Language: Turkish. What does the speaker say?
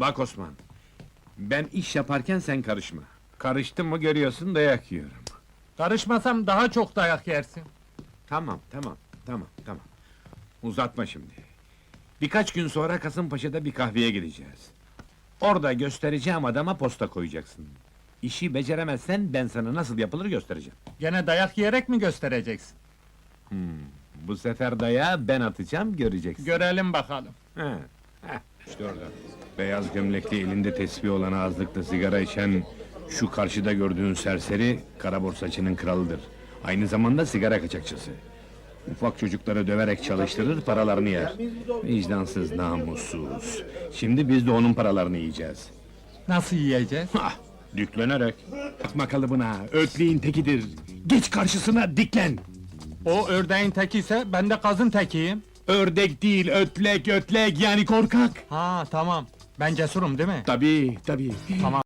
Bak Osman, ben iş yaparken sen karışma. Karıştın mı görüyorsun dayak yiyorum. Karışmasam daha çok dayak yersin. Tamam, tamam, tamam, tamam. Uzatma şimdi. Birkaç gün sonra Kasımpaşa'da bir kahveye gideceğiz. Orada göstereceğim adama posta koyacaksın. İşi beceremezsen ben sana nasıl yapılır göstereceğim. Gene dayak yiyerek mi göstereceksin? Bu sefer dayağı ben atacağım, göreceksin. Görelim bakalım. He, heh, işte orada. Beyaz gömlekli elinde tesbih olan ağızlıkta sigara içen... ...şu karşıda gördüğün serseri, kara borsacının kralıdır. Aynı zamanda sigara kaçakçısı. Ufak çocukları döverek çalıştırır, paralarını yer. Vicdansız, namussuz. Şimdi biz de onun paralarını yiyeceğiz. Nasıl yiyeceğiz? Hah, düklenerek. Atma kalıbına, ötleğin tekidir. Geç karşısına, diklen! O ördeğin teki ise ben de kazın tekiyim. Ördek değil, ötlek, ötlek, yani korkak! Ha tamam. Ben cesurum değil mi? Tabii, tabii. Tamam.